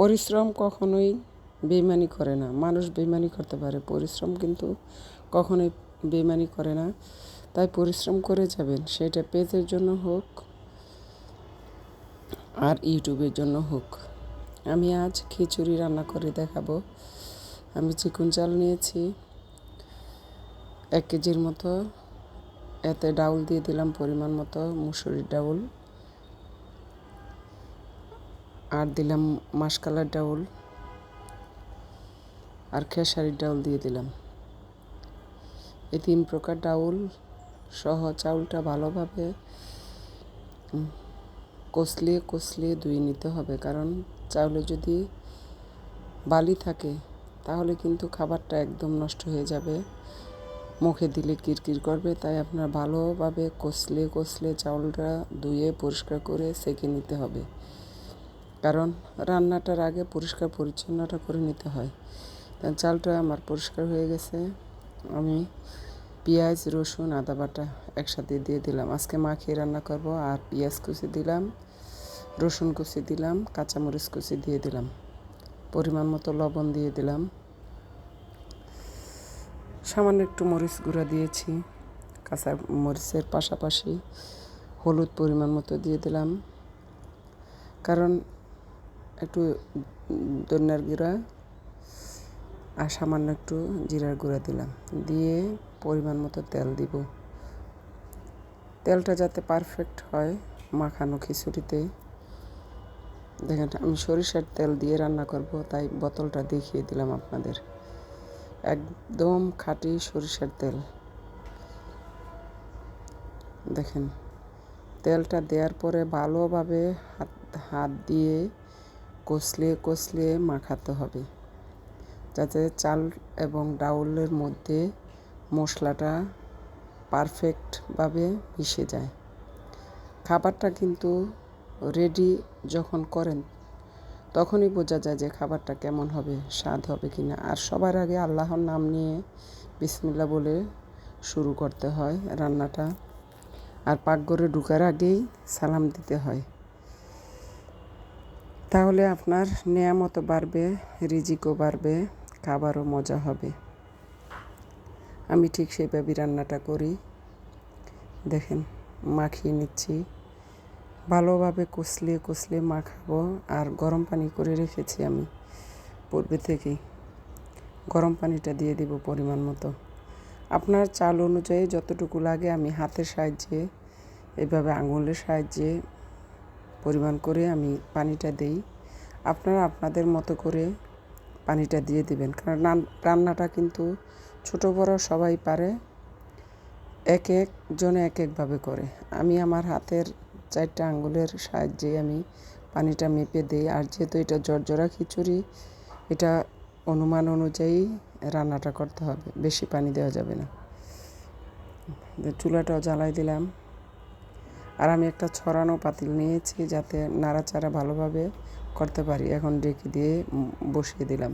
পরিশ্রম কখনোই বেইমানি করে না। মানুষ বেইমানি করতে পারে, পরিশ্রম কিন্তু কখনোই বেইমানি করে না। তাই পরিশ্রম করে যাবেন, সেটা পেজের জন্য হোক আর ইউটিউবের জন্য হোক। আমি আজ খিচুড়ি রান্না করে দেখাবো। আমি চিকন চাল নিয়েছি, এক কেজির মতো। এতে ডাউল দিয়ে দিলাম পরিমাণ মতো, মুসুরির ডাউল। আর দিলাম মাসকালার ডাউল আর খেসারির ডাউল দিয়ে দিলাম। এই তিন প্রকার ডাউল সহ চাউলটা ভালোভাবে কষলিয়ে কষলিয়ে ধুয়ে নিতে হবে। কারণ চাউলে যদি বালি থাকে, তাহলে কিন্তু খাবারটা একদম নষ্ট হয়ে যাবে। মুখে দিলে কিরকির করবে, তাই আপনার ভালোভাবে কষলে কষলে চাউলটা ধুয়ে পরিষ্কার করে সেঁকে নিতে হবে। কারণ রান্নাটার আগে পরিষ্কার পরিচ্ছন্নটা করে নিতে হয়। চালটা আমার পরিষ্কার হয়ে গেছে। আমি পেঁয়াজ, রসুন, আদা বাটা একসাথে দিয়ে দিলাম। আজকে মাখিয়ে রান্না করব। আর পেঁয়াজ কুচি দিলাম, রসুন কুচি দিলাম, কাঁচামরিচ কুচি দিয়ে দিলাম। পরিমাণ মতো লবণ দিয়ে দিলাম। সামান্য একটু মরিচ গুঁড়া দিয়েছি। কাঁচা মরিচের পাশাপাশি হলুদ পরিমাণ মতো দিয়ে দিলাম। কারণ একটু দন্যার গুঁড়া আর সামান্য একটু জিরার গুঁড়া দিলাম। দিয়ে পরিমাণ মতো তেল দিব। তেলটা যাতে পারফেক্ট হয় মাখানো খিচুড়িতে। দেখেন, আমি সরিষার তেল দিয়ে রান্না করব, তাই বোতলটা দেখিয়ে দিলাম আপনাদের। একদম খাঁটি সরিষার তেল। দেখেন, তেলটা দেওয়ার পরে ভালোভাবে হাত হাত দিয়ে কষলিয়ে কষলিয়ে মাখাতে হবে। যাতে চাল এবং ডাউলের মধ্যে মশলাটা পারফেক্টভাবে মিশে যায়। খাবারটা কিন্তু রেডি যখন করেন, তখনই বোঝা যায় যে খাবারটা কেমন হবে, স্বাদ হবে কি না আর সবার আগে আল্লাহর নাম নিয়ে বিসমিল্লা বলে শুরু করতে হয় রান্নাটা। আর পাকঘরে ঢুকার আগেই সালাম দিতে হয়। তাহলে আপনার নেয়ামতো বাড়বে, রিজিকও বাড়বে, খাবারও মজা হবে। আমি ঠিক সেইভাবেই রান্নাটা করি। দেখেন, মাখিয়ে নিচ্ছি। ভালোভাবে কষলিয়ে কষলিয়ে মাখাবো আর গরম পানি করে রেখেছি আমি পূর্বে থেকেই। গরম পানিটা দিয়ে দিব পরিমাণ মতো। আপনার চাল অনুযায়ী যতটুকু লাগে আমি হাতের সাহায্যে, এভাবে আঙুলের সাহায্যে পরিমাণ করে আমি পানিটা দেই। আপনারা আপনাদের মতো করে পানিটা দিয়ে দিবেন। কারণ রান্নাটা কিন্তু ছোট বড় সবাই পারে এক এক একজনে এক একভাবে করে। আমি আমার হাতের চারটা আঙ্গুলের সাহায্যে আমি পানিটা মেপে দিই। আর যেহেতু এটা জর্জরা খিচুড়ি, এটা অনুমান অনুযায়ী রান্নাটা করতে হবে। বেশি পানি দেওয়া যাবে না। চুলাটাও জ্বালাই দিলাম। আর আমি একটা ছড়ানো পাতিল নিয়েছি যাতে নাড়াচাড়া ভালোভাবে করতে পারি। এখন ডেকে দিয়ে বসিয়ে দিলাম।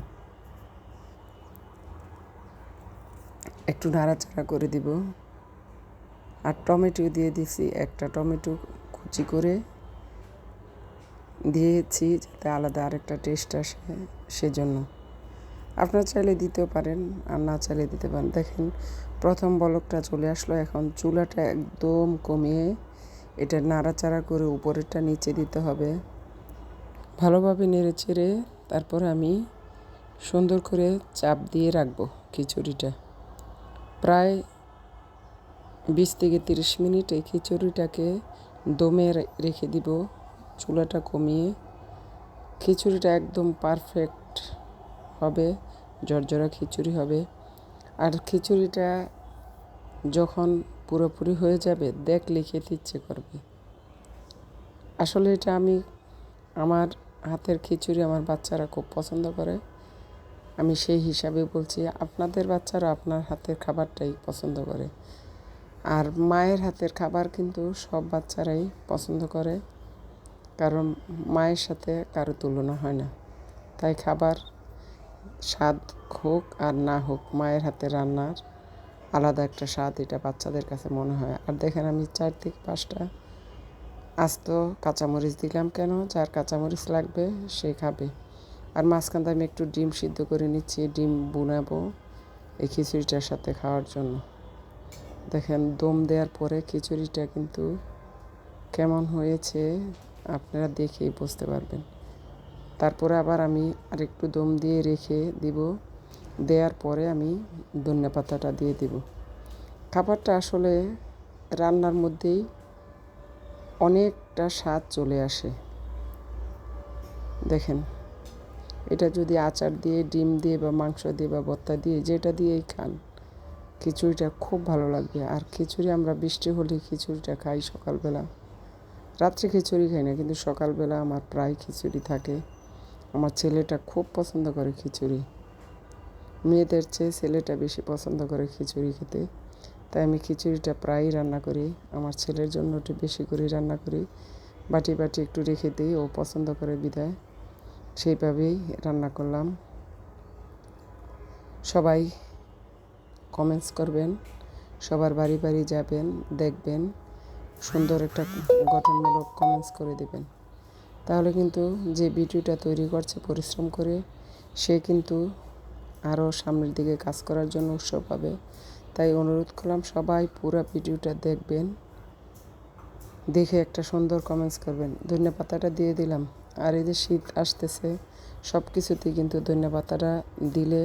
একটু নাড়াচাড়া করে দিব। আর টমেটো দিয়ে দিছি একটা টমেটো কুচি করে। দিয়েছি যাতে আলাদা আরেকটা টেস্ট আসে সেজন্য। আপনার চাইলে দিতেও পারেন, আর না চাইলে দিতে পারেন। দেখেন, প্রথম বলকটা চলে আসলো। এখন চুলাটা একদম কমিয়ে এটা নাড়াচাড়া করে উপরেরটা নিচে দিতে হবে। ভালোভাবে নেড়ে চেড়ে তারপর আমি সুন্দর করে চাপ দিয়ে রাখব খিচুড়িটা। প্রায় বিশ থেকে তিরিশ মিনিট এই খিচুড়িটাকে দমে রেখে দিব চুলাটা কমিয়ে। খিচুড়িটা একদম পারফেক্ট হবে জর্জরা খিচুড়ি হবে। আর খিচুড়িটা যখন পুরোপুরি হয়ে যাবে দেখলে খেতে ইচ্ছে করবে। আসলে এটা আমি, আমার হাতের খিচুড়ি আমার বাচ্চারা খুব পছন্দ করে। আমি সেই হিসাবে বলছি, আপনাদের বাচ্চারা আপনার হাতের খাবারটাই পছন্দ করে। আর মায়ের হাতের খাবার কিন্তু সব বাচ্চারাই পছন্দ করে, কারণ মায়ের সাথে কারও তুলনা হয় না। তাই খাবার স্বাদ হোক আর না হোক, মায়ের হাতে রান্নার আলাদা একটা স্বাদ এটা বাচ্চাদের কাছে মনে হয়। আর দেখেন আমি চার থেকে পাঁচটা আস্ত কাঁচামরিচ দিলাম কেন? যার কাঁচামরিচ লাগবে সে খাবে। আর মাঝখানটা আমি একটু ডিম সিদ্ধ করে নিচ্ছি, ডিম বুনাবো এই খিচুড়িটার সাথে খাওয়ার জন্য। দেখেন দম দেওয়ার পরে খিচুড়িটা কিন্তু কেমন হয়েছে আপনারা দেখেই বুঝতে পারবেন। তারপরে আবার আমি আরেকটু দম দিয়ে রেখে দিব। দেওয়ার পরে আমি ধনিয়া পাতাটা দিয়ে দিব। খাবারটা আসলে রান্নার মধ্যেই অনেকটা স্বাদ চলে আসে। দেখেন, এটা যদি আচার দিয়ে, ডিম দিয়ে বা মাংস দিয়ে বা ভর্তা দিয়ে যেটা দিয়েই খান, খিচুড়িটা খুব ভালো লাগবে। আর খিচুড়ি আমরা বৃষ্টি হলে খিচুড়িটা খাই সকালবেলা। রাত্রে খিচুড়ি খাই না, কিন্তু সকালবেলা আমার প্রায় খিচুড়ি থাকে। আমার ছেলেটা খুব পছন্দ করে খিচুড়ি। মেয়েদের চেয়ে ছেলেটা বেশি পছন্দ করে খিচুড়ি খেতে। তাই আমি খিচুড়িটা প্রায়ই রান্না করি। আমার ছেলের জন্য একটু বেশি করে রান্না করি। বাটি বাটি একটু রেখে দিই, ও পছন্দ করে বিদায়। সেইভাবেই রান্না করলাম। সবাই কমেন্টস করবেন। সবার বাড়ি বাড়ি যাবেন, দেখবেন। সুন্দর একটা গঠনমূলক কমেন্টস করে দেবেন। তাহলে কিন্তু যে ভিডিওটা তৈরি করছে পরিশ্রম করে, সে কিন্তু আরও সামনের দিকে কাজ করার জন্য উৎসব পাবে তাই অনুরোধ করলাম সবাই পুরো ভিডিওটা দেখবেন। দেখে একটা সুন্দর কমেন্টস করবেন। ধনিয়া পাতাটা দিয়ে দিলাম। আর এই যে শীত আসতেছে সব কিছুতেই কিন্তু ধনিয়া পাতাটা দিলে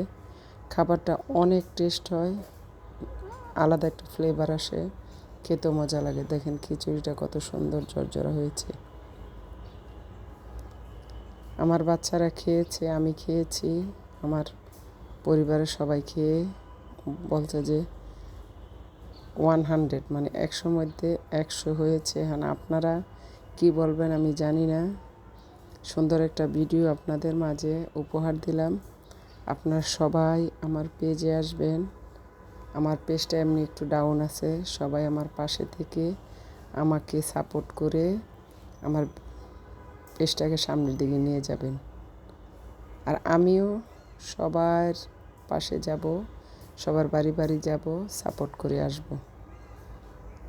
খাবারটা অনেক টেস্ট হয়, আলাদা একটা ফ্লেভার আসে, খেতেও মজা লাগে। দেখেন খিচুড়িটা কত সুন্দর জর্জরা হয়েছে। আমার বাচ্চারা খেয়েছে, আমি খেয়েছি, আমার পরিবারের সবাইকে বলছে যে ওয়ান হান্ড্রেড মানে একশোর মধ্যে একশো হয়েছে। হ্যাঁ আপনারা কি বলবেন আমি জানি না। সুন্দর একটা ভিডিও আপনাদের মাঝে উপহার দিলাম। আপনারা সবাই আমার পেজে আসবেন। আমার পেজটা এমনি একটু ডাউন আছে। সবাই আমার পাশে থেকে আমাকে সাপোর্ট করে আমার পেজটাকে সামনের দিকে নিয়ে যাবেন। আর আমিও সবার পাশে যাব, সবার বাড়ি বাড়ি যাব সাপোর্ট করে আসব।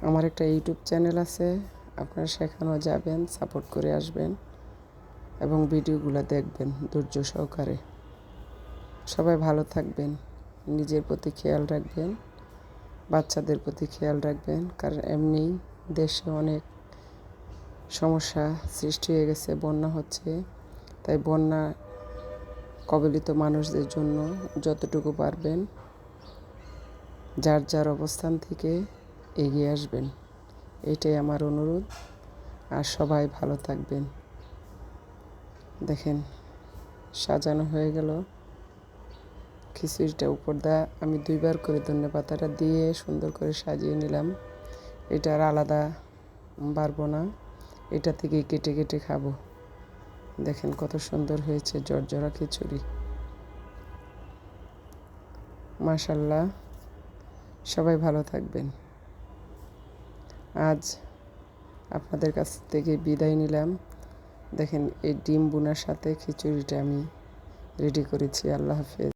আমার একটা ইউটিউব চ্যানেল আছে, আপনারা সেখানেও যাবেন সাপোর্ট করে আসবেন এবং ভিডিওগুলো দেখবেন ধৈর্য সহকারে। সবাই ভালো থাকবেন, নিজের প্রতি খেয়াল রাখবেন, বাচ্চাদের প্রতি খেয়াল রাখবেন, কারণ এমনি দেশে অনেক সমস্যা সৃষ্টি হয়ে গেছে, বন্যা হচ্ছে, তাই বন্যা কবলিত মানুষদের জন্য যতটুকু পারবেন, যার যার অবস্থান থেকে এগিয়ে আসবেন। এটাই আমার অনুরোধ। আর সবাই ভালো থাকবেন। দেখেন, সাজানো হয়ে গেল। খিচুড়িটা উপর দা, আমি দুইবার করে ধনে পাতাটা দিয়ে সুন্দর করে সাজিয়ে নিলাম। এটা আর আলাদা বাড়বো না। এটা থেকে কেটে কেটে খাব। দেখেন কত সুন্দর হয়েছে জর্জরা খিচুড়ি। মাশাল্লাহ সবাই ভালো থাকবেন। আজ আপনাদের কাছ থেকে বিদায় নিলাম। দেখেন এই ডিম বোনার সাথে খিচুড়িটা আমি রেডি করেছি, আল্লাহ হাফেজ।